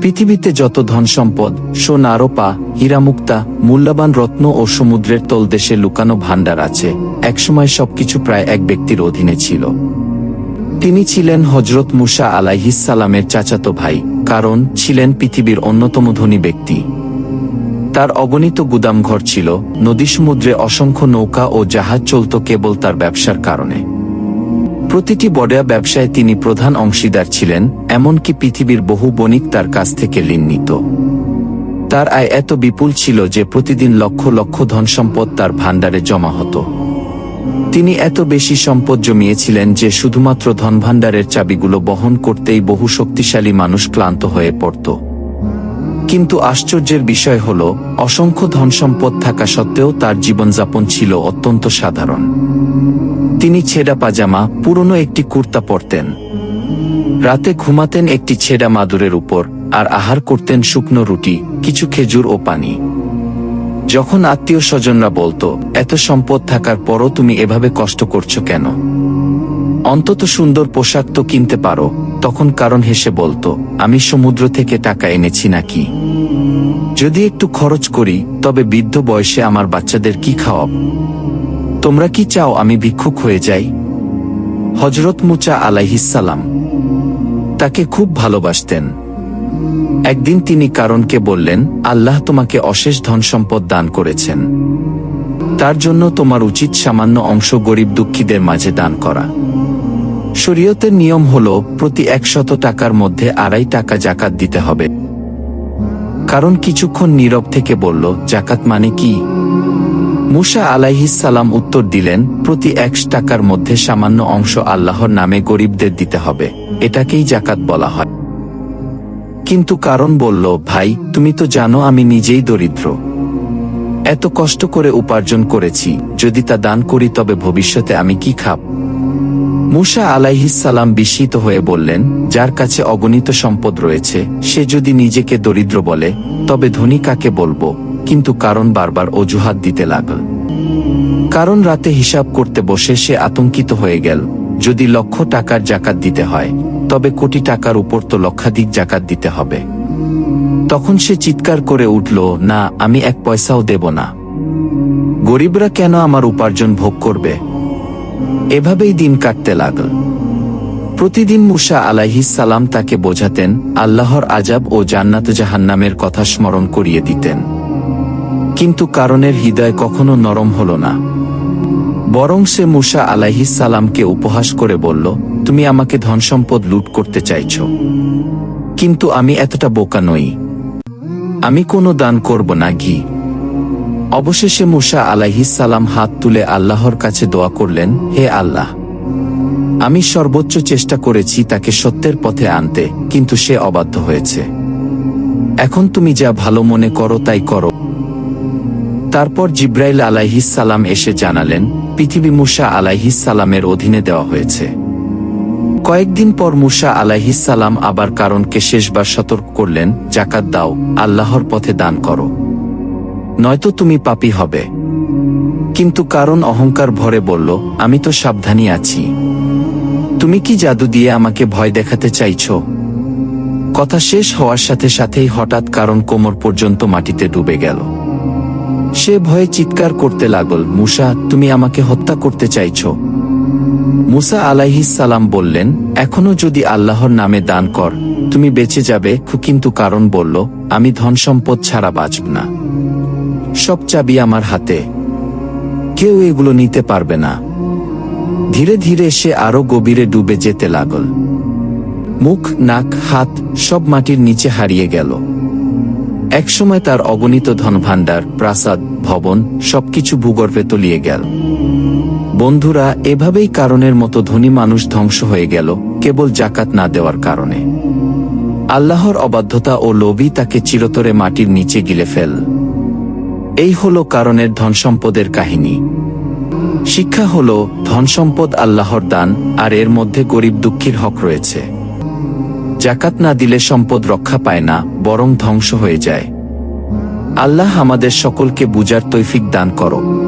পৃথিবীতে যত ধন সম্পদ সোনা, রোপা, হীরামুক্তা, মূল্যবান রত্ন ও সমুদ্রের তলদেশে লুকানো ভাণ্ডার আছে, একসময় সবকিছু প্রায় এক ব্যক্তির অধীনে ছিল। তিনি ছিলেন হজরত মুসা আলাইহিসালামের চাচাতো ভাই, কারণ ছিলেন পৃথিবীর অন্যতম ধনী ব্যক্তি। তার অগণিত গুদামঘর ছিল নদী সমুদ্রে অসংখ্য নৌকা ও জাহাজ চলত কেবল তার ব্যবসার কারণে। প্রতিটি বড়া ব্যবসায় তিনি প্রধান অংশীদার ছিলেন, এমনকি পৃথিবীর বহু বণিক তার কাছ থেকে ঋণ নিত। তার আয় এত বিপুল ছিল যে প্রতিদিন লক্ষ লক্ষ ধন সম্পদ তার ভাণ্ডারে জমা হতো। তিনি এত বেশি সম্পদ জমিয়েছিলেন যে শুধুমাত্র ধনভাণ্ডারের চাবিগুলো বহন করতেই বহু শক্তিশালী মানুষ ক্লান্ত হয়ে পড়ত। কিন্তু আশ্চর্যের বিষয় হল, অসংখ্য ধনসম্পদ থাকা সত্ত্বেও তার জীবনযাপন ছিল অত্যন্ত সাধারণ। তিনি ছেঁড়া পাজামা, পুরনো একটি কুর্তা পরতেন। রাতে ঘুমাতেন একটি ছেঁড়া মাদুরের উপর, আর আহার করতেন শুকনো রুটি, কিছু খেজুর ও পানি। যখন আত্মীয় স্বজনরা বলতো, এত সম্পদ থাকার পরও তুমি এভাবে কষ্ট করছ কেন? অন্তত সুন্দর পোশাক তো কিনতে পারো। তখন কারণ হেসে বলতো, আমি সমুদ্র থেকে টাকা এনেছি নাকি? যদি একটু খরচ করি, তবে বৃদ্ধ বয়সে আমার বাচ্চাদের কি খাওয়াব? তোমরা কি চাও আমি ভিক্ষুক হয়ে যাই? হজরত মুচা আলাইহিসালাম তাকে খুব ভালোবাসতেন। একদিন তিনি কারণকে বললেন, আল্লাহ তোমাকে অশেষ ধন সম্পদ দান করেছেন। তার জন্য তোমার উচিত সামান্য অংশ গরিব দুঃখীদের মাঝে দান করা। শরীয়তের নিয়ম হল, প্রতি একশত টাকার মধ্যে আড়াই টাকা জাকাত দিতে হবে। কারণ কিছুক্ষণ নীরব থেকে বলল, জাকাত মানে কি? মুসা সালাম উত্তর দিলেন, প্রতি একশ টাকার মধ্যে সামান্য অংশ আল্লাহর নামে গরিবদের দিতে হবে। এটাকেই জাকাত বলা হয়। কিন্তু কারণ বলল, ভাই, তুমি তো জানো আমি নিজেই দরিদ্র। এত কষ্ট করে উপার্জন করেছি, যদি তা দান করি তবে ভবিষ্যতে আমি কি খাব? মুসা আলাইহিসালাম বিস্মিত হয়ে বললেন, যার কাছে অগণিত সম্পদ রয়েছে, সে যদি নিজেকে দরিদ্র বলে, তবে ধনী কাকে বলব? কিন্তু কারণ বারবার অজুহাত দিতে লাগল। কারণ রাতে হিসাব করতে বসে সে আতঙ্কিত হয়ে গেল। যদি লক্ষ টাকার জাকাত দিতে হয়, তবে কোটি টাকার উপর তো লক্ষাধিক জাকাত দিতে হবে। তখন সে চিৎকার করে উঠল, না, আমি এক পয়সাও দেব না। গরিবরা কেন আমার উপার্জন ভোগ করবে? এভাবেই দিন কাটতে লাগল। প্রতিদিন মুসা সালাম তাকে বোঝাতেন, আল্লাহর আজাব ও জান্নাত জাহান্নামের কথা স্মরণ করিয়ে দিতেন। কিন্তু কারণের হৃদয় কখনো নরম হল না। বরং সে মুসা সালামকে উপহাস করে বলল, তুমি আমাকে ধনসম্পদ লুট করতে চাইছ। কিন্তু আমি এতটা বোকা নই। আমি কোনো দান করব না, ঘি। অবশেষে মুসা আলাইহিস সালাম হাত তুলে আল্লাহর কাছে দোয়া করলেন, হে আল্লাহ, আমি সর্বোচ্চ চেষ্টা করেছি তাকে সত্যের পথে আনতে, কিন্তু সে অবাধ্য হয়েছে। এখন তুমি যা ভালো মনে করো তাই করো। তারপর জিব্রাইল আলাইহিস সালাম এসে জানালেন, পৃথিবী মুসা আলাইহিস সালামের অধীনে দেওয়া হয়েছে। কয়েকদিন পর মুসা আলাইহিস সালাম আবার কারণকে শেষবার সতর্ক করলেন, জাকাত দাও, আল্লাহর পথে দান করো। নয়তো তুমি পাপী হবে। কিন্তু কারণ অহংকার ভরে বলল, আমি তো সাবধানী আছি। তুমি কি জাদু দিয়ে আমাকে ভয় দেখাতে চাইছ? কথা শেষ হওয়ার সাথে সাথেই হঠাৎ কারণ কোমর পর্যন্ত মাটিতে ডুবে গেল। সে ভয়ে চিৎকার করতে লাগল, মুসা, তুমি আমাকে হত্যা করতে চাইছ। মুসা সালাম বললেন, এখনও যদি আল্লাহর নামে দান কর, তুমি বেঁচে যাবে। কিন্তু কারণ বলল, আমি ধন সম্পদ ছাড়া বাঁচব না। সব চাবি আমার হাতে। কেউ এগুলো নিতে পারবে না। ধীরে ধীরে সে আরও গভীরে ডুবে যেতে লাগল। মুখ, নাক, হাত সব মাটির নিচে হারিয়ে গেল। একসময় তার অগণিত ধনভাণ্ডার, প্রাসাদ, ভবন সবকিছু ভূগর্ভে তলিয়ে গেল। বন্ধুরা, এভাবেই কারণের মতো ধনী মানুষ ধ্বংস হয়ে গেল, কেবল জাকাত না দেওয়ার কারণে। আল্লাহর অবাধ্যতা ও লোভই তাকে চিরতরে মাটির নিচে গিলে ফেল। এই হলো কারণের ধনসম্পদের কাহিনী। শিক্ষা হলো ধনসম্পদ আল্লাহর দান, আর এর মধ্যে গরিব দুঃখীর হক রয়েছে। জাকাত না দিলে সম্পদ রক্ষা পায় না, বরং ধ্বংস হয়ে যায়। আল্লাহ আমাদের সকলকে বুজার তৈফিক দান করো।